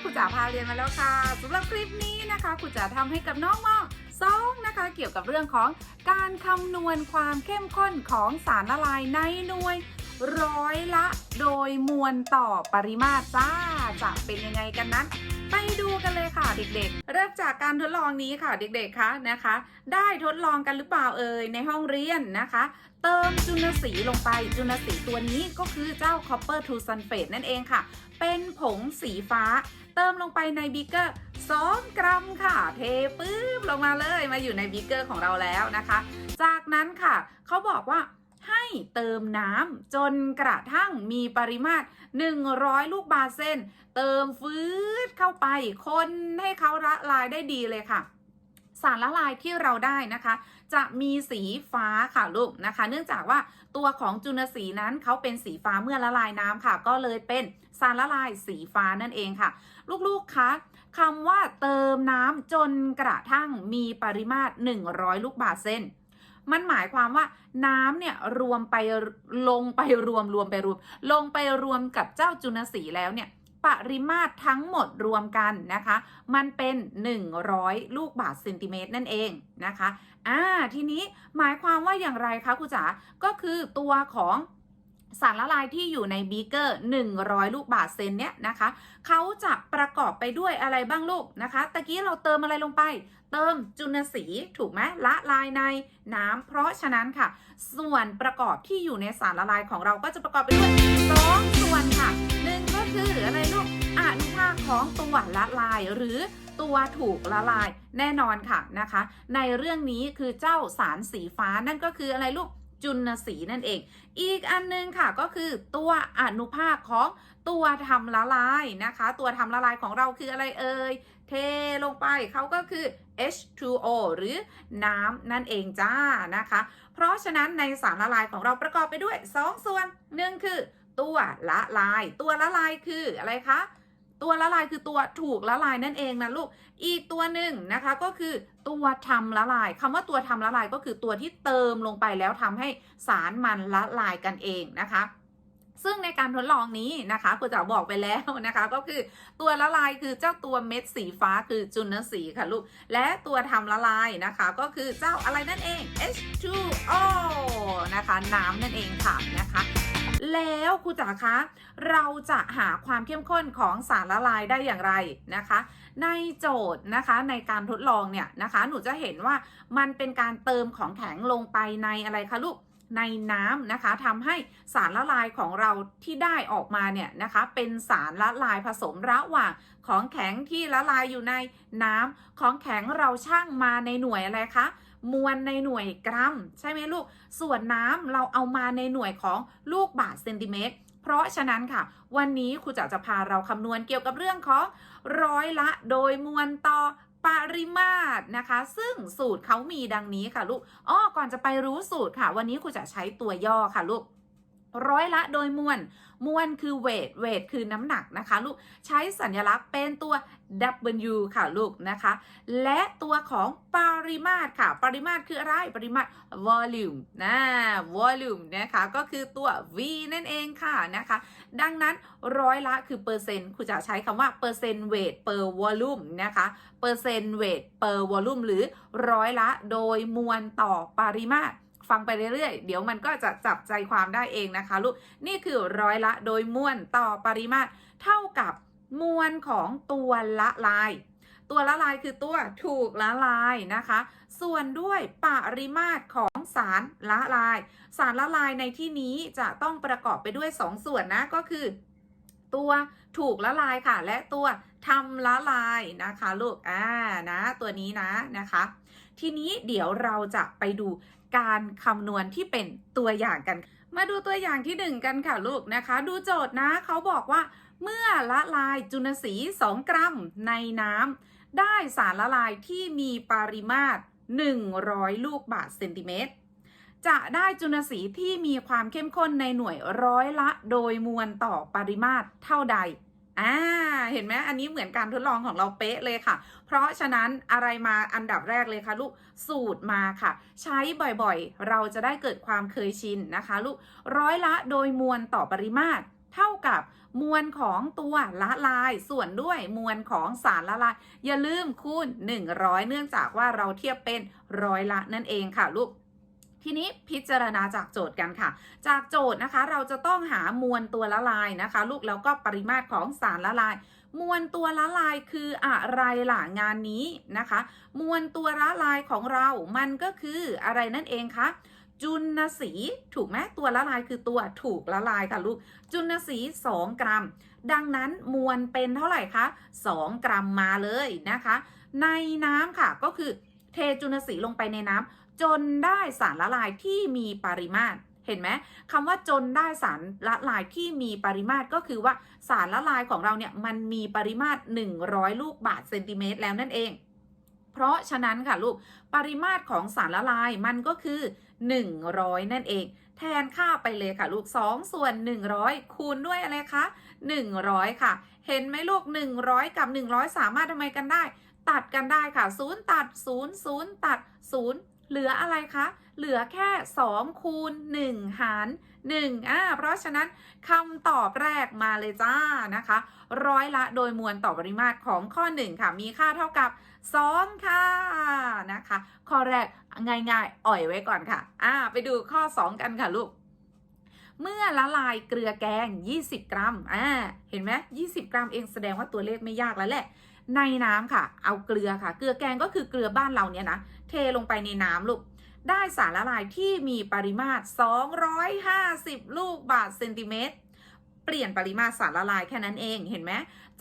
ครูจ๋าพาเรียนมาแล้วค่ะสำหรับคลิปนี้นะคะครูจ๋าทำให้กับน้องมอสองนะคะเกี่ยวกับเรื่องของการคำนวณความเข้มข้นของสารละลายในหน่วย ร้อยละโดยมวลต่อปริมาตรจ้า จะเป็นยังไงกันนั้น ไปดูกันเลยค่ะเด็กๆ เริ่มจากการทดลองนี้ค่ะเด็กๆคะนะคะ ได้ทดลองกันหรือเปล่าเอ่ยในห้องเรียนนะคะ เติมจุลสีลงไปจุลสีตัวนี้ก็คือเจ้า copper to sulfate นั่นเองค่ะ เป็นผงสีฟ้า เติมลงไปในบีเกอร์2 กรัมค่ะ เทปื๊บลงมาเลยมาอยู่ในบีเกอร์ของเราแล้วนะคะ จากนั้นค่ะเขาบอกว่า ให้เติมน้ำจนกระทั่งมีปริมาตร 100 ลูกบาศก์เซนเติมฟืดเข้าไป คนให้เขาละลายได้ดีเลยค่ะสารละลายที่เราได้นะคะ จะมีสีฟ้าค่ะลูกนะคะ เนื่องจากว่าตัวของจุลสีนั้นเขาเป็นสีฟ้าเมื่อละลายน้ำค่ะ ก็เลยเป็นสารละลายสีฟ้านั่นเองค่ะ ลูกๆคะคำว่าเติมน้ำจนกระทั่งมีปริมาตร 100 ลูกบาศก์เซน มันหมายความว่าน้ำเนี่ยรวมไปลงไปรวมรวมไปรวม ลงไปรวมกับเจ้าจุลสีแล้วเนี่ยปริมาตรทั้งหมดรวมกันนะคะ มันเป็น 100 ลูกบาศก์เซนติเมตรนั่นเองนะคะ อ่า ทีนี้หมายความว่าอย่างไรคะครูจ๋า ก็คือตัวของ สารละลายที่อยู่ในบีเกอร์ 100 ลูกบาศก์เซนเนี่ยนะคะเขาจะประกอบไปด้วยอะไรบ้างลูกนะคะ ตะกี้เราเติมอะไรลงไป เติมจุลสีถูกไหมละลายในน้ำเพราะฉะนั้นค่ะ ส่วนประกอบที่อยู่ในสารละลายของเราก็จะประกอบไปด้วยสองส่วนค่ะหนึ่งก็คืออะไรลูกอนุภาคของตัวละลายหรือตัวถูกละลายแน่นอนค่ะนะคะ ในเรื่องนี้คือเจ้าสารสีฟ้านั่นก็คืออะไรลูก จุลสีนั่นเอง อีกอันนึงค่ะก็คือตัวอนุภาคของตัวทำละลายนะคะ ตัวทำละลายของเราคืออะไรเอ่ย เทลงไปเขาก็คือ H2O หรือน้ำนั่นเองจ้านะคะ เพราะฉะนั้นในสารละลายของเราประกอบไปด้วย 2 ส่วนหนึ่งคือ ตัวละลาย ตัวละลายคืออะไรคะตัวละลายคือตัวถูกละลายนั่นเองนะลูก อีกตัวหนึ่งนะคะก็คือ ตัวทำละลายคำว่าตัวทำละลายก็คือตัวที่เติมลงไปแล้วทำให้สารมันละลายกันเองนะคะซึ่งในการทดลองนี้นะคะครูจ๋าบอกไปแล้วนะคะ ก็คือตัวละลายคือเจ้าตัวเม็ดสีฟ้าคือจุลสีค่ะลูก และตัวทำละลายนะคะ ก็คือเจ้าอะไรนั่นเอง H2O นะคะ น้ำนั่นเองค่ะนะคะ แล้วครูจ๋าคะ เราจะหาความเข้มข้นของสารละลายได้อย่างไรนะคะ ในโจทย์นะคะในการทดลองเนี่ยนะคะ หนูจะเห็นว่ามันเป็นการเติมของแข็งลงไปในอะไรคะลูกในน้ำนะคะทำให้สารละลายของเราที่ได้ออกมาเนี่ยนะคะเป็นสารละลายผสมระหว่างของแข็งที่ละลายอยู่ในน้ำของแข็งเราช่างมาในหน่วยอะไรคะ มวลในหน่วยกรัม ใช่ไหมลูก ส่วนน้ำเราเอามาในหน่วยของลูกบาทเซนติเมตร เพราะฉะนั้นค่ะ วันนี้ครูจะจะพาเราคำนวณเกี่ยวกับเรื่องของร้อยละโดยมวลต่อปริมาตรนะคะ ซึ่งสูตรเขามีดังนี้ค่ะลูก อ้อ ก่อนจะไปรู้สูตรค่ะ วันนี้ครูจะใช้ตัวย่อค่ะลูก ร้อยละโดยมวล มวลคือเวทเวทคือน้ำหนักนะคะ ลูก ใช้สัญลักษณ์เป็นตัว W ค่ะลูกนะคะ และตัวของปริมาตรค่ะ ปริมาตรคืออะไร ปริมาตร volume นะ volume นะคะ ก็คือตัว V นั่นเองค่ะนะคะ ดังนั้นร้อยละคือเปอร์เซ็นต์ครูจะใช้คำว่า เปอร์เซ็นต์เวท per volume นะคะ เปอร์เซ็นต์เวท per volume หรือร้อยละโดยมวลต่อปริมาตร ฟังไปเรื่อยๆ เดี๋ยวมันก็จะจับใจความได้เองนะคะลูก นี่คือร้อยละโดยมวลต่อปริมาตร เท่ากับมวลของตัวละลาย ตัวละลายคือตัวถูกละลายนะคะ ส่วนด้วยปริมาตรของสารละลาย สารละลายในที่นี้จะต้องประกอบไปด้วย 2ส่วนนะก็คือ ตัวถูกละลายค่ะ และตัวทำละลายนะคะลูก อ่า นะ ตัวนี้นะนะคะ ทีนี้เดี๋ยวเราจะไปดู การคำนวณที่เป็นตัวอย่างกัน มาดูตัวอย่างที่หนึ่งกันค่ะลูกนะคะ ดูโจทย์นะเขาบอกว่า เมื่อละลายจุลสี 2 กรัมในน้ำได้สารละลายที่มีปริมาตร 100 ลูกบาศก์เซนติเมตรจะได้จุลสีที่มีความเข้มข้นในหน่วยร้อยละ โดยมวลต่อปริมาตรเท่าใด อ่า เห็นไหมอันนี้เหมือนการทดลองของเราเป๊ะเลยค่ะ เพราะฉะนั้นอะไรมาอันดับแรกเลยค่ะลูก สูตรมาค่ะ ใช้บ่อยๆ เราจะได้เกิดความเคยชินนะคะลูก ร้อยละโดยมวลต่อปริมาตร เท่ากับมวลของตัวละลายส่วนด้วยมวลของสารละลาย อย่าลืมคูณ 100 เนื่องจากว่าเราเทียบเป็นร้อยละนั่นเองค่ะลูก ทีนี้พิจารณาจากโจทย์กันค่ะ จากโจทย์นะคะ เราจะต้องหามวลตัวละลายนะคะ ลูกแล้วก็ปริมาตรของสารละลาย มวลตัวละลายคืออะไรล่ะงานนี้นะคะ มวลตัวละลายของเรา มันก็คืออะไรนั่นเองคะจุลสีถูกไหมตัวละลายคือตัวถูกละลายค่ะลูก จุลสี 2 กรัม ดังนั้นมวลเป็นเท่าไหร่คะ 2 กรัมมาเลยนะคะ ในน้ำค่ะก็คือ เทจุลสีลงไปในน้ำจนได้สารละลายที่มีปริมาตรเห็นไหมคำว่าจนได้สารละลายที่มีปริมาตรก็คือว่าสารละลายของเราเนี่ยมันมีปริมาตร 100 ลูกบาศก์เซนติเมตรแล้วนั่นเอง เพราะฉะนั้นค่ะลูกปริมาตรของสารละลายมันก็คือ 100 นั่นเอง แทนค่าไปเลยค่ะลูก 2 ส่วน 100 คูณด้วยอะไรคะ 100 ค่ะ เห็นไหมลูก 100 กับ 100 สามารถทำไมกันได้ ตัดกันได้ค่ะ 0 ตัด 0 0 ตัด 0 เหลืออะไรคะ เหลือแค่ 2 คูณ 1 หาร 1อ่าเพราะฉะนั้นคำตอบแรกมาเลยจ้านะคะ ร้อยละโดยมวลต่อปริมาตรของข้อ 1 ค่ะ มีค่าเท่ากับ 2 ค่ะนะคะ ข้อแรกง่ายๆ อ่อยไว้ก่อนค่ะอ่าไปดูข้อ 2 กันค่ะลูกเมื่อละลายเกลือแกง 20 กรัม อ่า เห็นไหม20 กรัมเองแสดงว่าตัวเลขไม่ยากแล้วแหละ ในน้ำค่ะ เอาเกลือค่ะ เกลือแกงก็คือเกลือบ้านเราเนี่ยนะ เทลงไปในน้ำลูก ได้สารละลายที่มีปริมาตร 250 ลูกบาศก์เซนติเมตร เปลี่ยนปริมาตรสารละลายแค่นั้นเอง เห็นไหม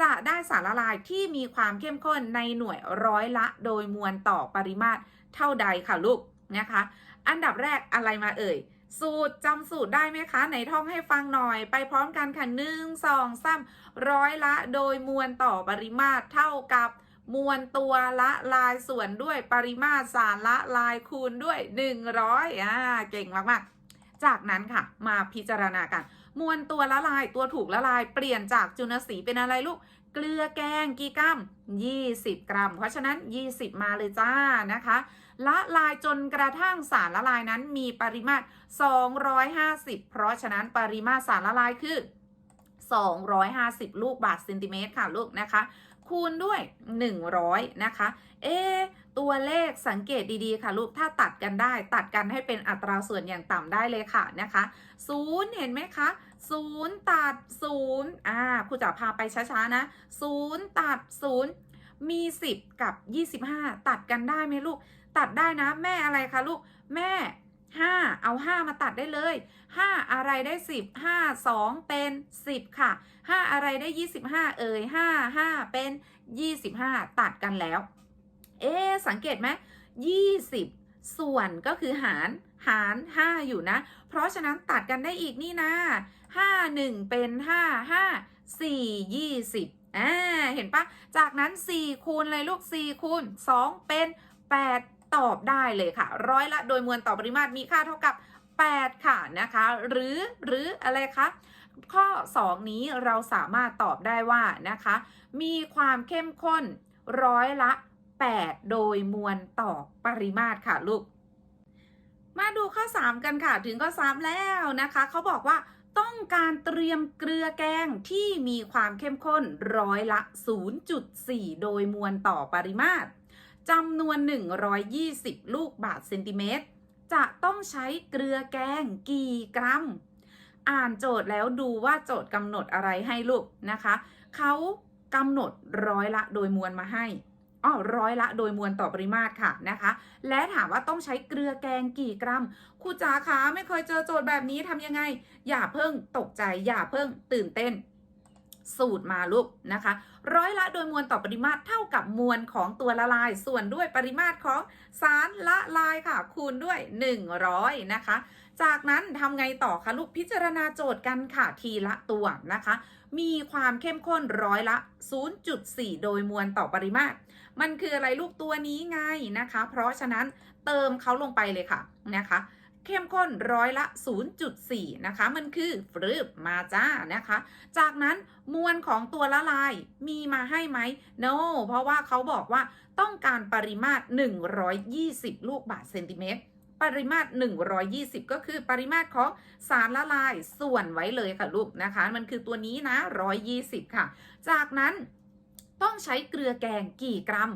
จะได้สารละลายที่มีความเข้มข้นในหน่วยร้อยละ โดยมวลต่อปริมาตรเท่าใดค่ะลูกนะคะ อันดับแรกอะไรมาเอ่ย สูตรจำสูตรได้ไหมคะ ไหนท่องให้ฟังหน่อย ไปพร้อมกันค่ะหนึ่งสองสามร้อยละโดยมวลต่อปริมาตรเท่ากับมวลตัวละลายส่วนด้วยปริมาตรสารละลายคูณด้วย 100อ่าเก่งมากๆ จากนั้นค่ะ มาพิจารณากัน มวลตัวละลายตัวถูกละลายเปลี่ยนจากจุลสีเป็นอะไรลูก เกลือแกงกี่กรัม 20 กรัม เพราะฉะนั้น 20 มาเลยจ้านะคะ ละลายจนกระทั่งสารละลายนั้นมีปริมาตร 250 เพราะฉะนั้นปริมาตรสารละลายคือ 250 ลูกบาศก์เซนติเมตรค่ะลูกนะคะ คูณด้วย 100 นะคะ เอตัวเลขสังเกตดีๆ ค่ะ ลูก ถ้าตัดกันได้ ตัดกันให้เป็นอัตราส่วนอย่างต่ำได้เลยค่ะนะคะ0เห็นไหมคะ0ตัด0อ่าครูจะพาไปช้าๆนะ0ตัด0มี 10 กับ 25 ตัดกันได้ไหมลูก ตัดได้นะ แม่อะไรคะลูกแม่5เอา5มาตัดได้เลย5อะไรได้10 5 2เป็น10ค่ะ5อะไรได้25เอ่ย5 5เป็น25ตัดกันแล้ว เอ๊สังเกตไหม20ส่วนก็คือหารหาร 5 อยู่นะ เพราะฉะนั้นตัดกันได้อีกนี่นะ 5 1 เป็น 5 5 4 20อ่าเห็นปะจากนั้น 4 คูณเลยลูก 4 คูณ 2 เป็น 8 ตอบได้เลยค่ะ ร้อยละโดยมวลต่อปริมาตรมีค่าเท่ากับ 8 ค่ะนะคะ หรือหรืออะไรคะข้อ 2 นี้เราสามารถตอบได้ว่านะคะ มีความเข้มข้นร้อยละ 8 โดยมวลต่อปริมาตรค่ะลูก มาดูข้อ 3 กันค่ะ ถึงข้อ 3 แล้วนะคะ เขาบอกว่าต้องการเตรียมเกลือแกงที่มีความเข้มข้นร้อยละ 0.4 โดยมวลต่อปริมาตร จำนวน 120 ลูกบาศก์เซนติเมตร จะต้องใช้เกลือแกงกี่กรัม อ่านโจทย์แล้วดูว่าโจทย์กำหนดอะไรให้ลูกนะคะเขากำหนดร้อยละโดยมวลมาให้อ๋อร้อยละโดยมวลต่อปริมาตรค่ะนะคะ และถามว่าต้องใช้เกลือแกงกี่กรัมครูจ๋าคะไม่เคยเจอโจทย์แบบนี้ทำยังไง อย่าเพิ่งตกใจอย่าเพิ่งตื่นเต้น สูตรมาลูกนะคะ ร้อยละโดยมวลต่อปริมาตรเท่ากับมวลของตัวละลาย ส่วนด้วยปริมาตรของสารละลายค่ะ คูณด้วย 100 นะคะ จากนั้นทำไงต่อคะลูกพิจารณาโจทย์กันค่ะทีละตัวนะคะ มีความเข้มข้นร้อยละ 0.4 โดยมวลต่อปริมาตร มันคืออะไรลูกตัวนี้ไงนะคะ เพราะฉะนั้นเติมเขาลงไปเลยค่ะนะคะ เข้มข้นร้อยละ 0.4 นะคะ มันคือฟรึบมาจ้านะคะ จากนั้นมวลของตัวละลายมีมาให้ไหม no เพราะว่าเขาบอกว่าต้องการปริมาตร 120 ลูกบาศก์เซนติเมตรปริมาตร 120 ก็คือปริมาตรของสารละลายส่วนไว้เลยค่ะลูกนะคะ มันคือตัวนี้นะ 120 ค่ะ จากนั้นต้องใช้เกลือแกงกี่กรัม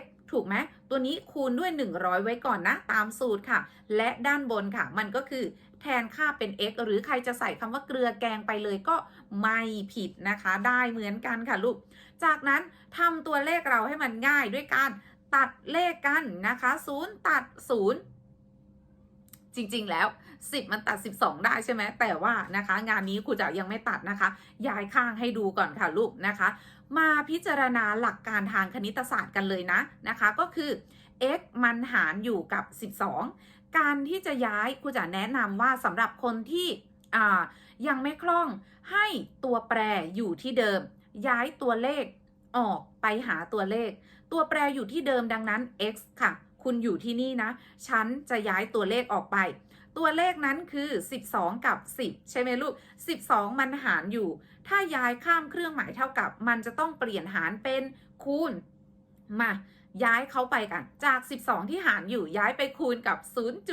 x ถูกไหมตัวนี้คูณด้วย 100 ไว้ก่อนนะ ตามสูตรค่ะ และด้านบนค่ะ มันก็คือแทนค่าเป็น x หรือใครจะใส่คำว่าเกลือแกงไปเลยก็ไม่ผิดนะคะ ได้เหมือนกันค่ะลูก จากนั้นทำตัวเลขเราให้มันง่ายด้วยการตัดเลขกันนะคะ0ตัด0จริง ๆ แล้ว 10 มันตัด 12 ได้ใช่ไหมแต่ว่านะคะ งานนี้ครูจะยังไม่ตัดนะคะ ย้ายข้างให้ดูก่อนค่ะลูกนะคะ มาพิจารณาหลักการทางคณิตศาสตร์กันเลยนะนะคะ ก็คือ x มันหารอยู่กับ 12 การที่จะย้ายครูจะแนะนำว่าสำหรับคนที่ยังไม่คล่องให้ตัวแปรอยู่ที่เดิม ย้ายตัวเลขออกไปหาตัวเลข ตัวแปรอยู่ที่เดิมดังนั้น x ค่ะ คุณอยู่ที่นี่นะ ฉันจะย้ายตัวเลขออกไป ตัวเลขนั้นคือ 12 กับ 10 ใช่ไหมลูก 12 มันหารอยู่ ถ้าย้ายข้ามเครื่องหมายเท่ากับ มันจะต้องเปลี่ยนหารเป็นคูณ มาย้ายเขาไปกัน จาก 12 ที่หารอยู่ย้ายไปคูณกับ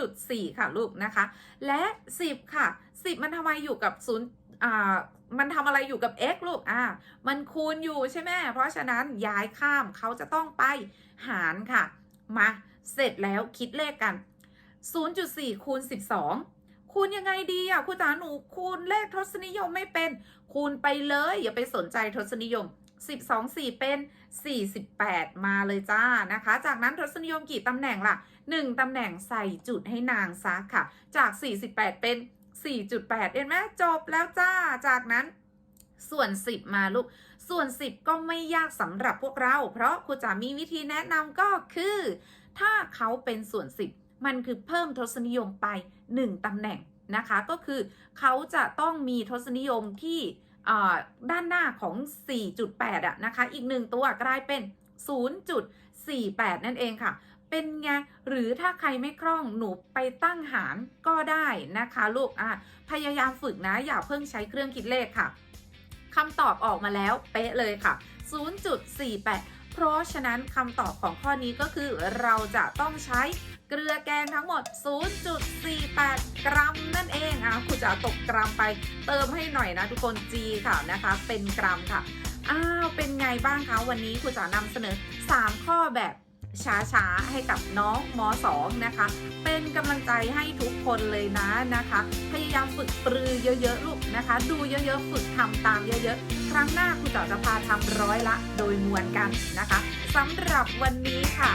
0.4 ค่ะลูกนะคะ และ 10 ค่ะ 10 มันทำไมอยู่กับ0อ่ามันทำอะไรอยู่กับ x ลูก อ่า มันคูณอยู่ใช่ไหม เพราะฉะนั้นย้ายข้ามเขาจะต้องไปหารค่ะ มา เสร็จแล้วคิดเลขกัน 0.4 คูณ 12 คูณยังไงดีอะครูจ๋าหนูคูณเลขทศนิยมไม่เป็น คูณไปเลย อย่าไปสนใจทศนิยม 12 4 เป็น 48 มาเลยจ้านะคะ จากนั้นทศนิยมกี่ตำแหน่งล่ะ 1 ตำแหน่งใส่จุดให้นางซะค่ะ จาก 48 เป็น 4.8 เห็นไหมจบแล้วจ้า จากนั้น ส่วน 10 มาลูก ส่วน 10 ก็ไม่ยากสำหรับพวกเรา เพราะครูจ๋ามีวิธีแนะนำก็คือ ถ้าเขาเป็นส่วน 10 มันคือเพิ่มทศนิยมไป 1ตำแหน่งนะคะ ก็คือเขาจะต้องมีทศนิยมที่ด้านหน้าของ 4.8อะนะคะ อีกหนึ่งตัวกลายเป็น 0.48 นั่นเองค่ะ เป็นไง หรือถ้าใครไม่คล่องหนูไปตั้งหารก็ได้นะคะ ลูกอะพยายามฝึกนะ อย่าเพิ่งใช้เครื่องคิดเลขค่ะ คำตอบออกมาแล้วเป๊ะเลยค่ะ 0.48 เพราะฉะนั้นคำตอบของข้อนี้ก็คือเราจะต้องใช้เกลือแกงทั้งหมด 0.48 กรัมนั่นเองอะคุณจะตกกรัมไปเติมให้หน่อยนะทุกคน G ค่ะนะคะ เป็นกรัมค่ะ อ้าว เป็นไงบ้างคะวันนี้คุณจะนำเสนอ 3 ข้อแบบ ช้าๆ ให้กับน้องม .2 นะคะ เป็นกำลังใจให้ทุกคนเลยนะนะคะ พยายามฝึกปรือเยอะๆ ลูกนะคะ ดูเยอะๆ ฝึกทำตามเยอะๆ ครั้งหน้าครูจ๋อจะพาทำร้อยละโดยมวลกันนะคะสำหรับวันนี้ค่ะ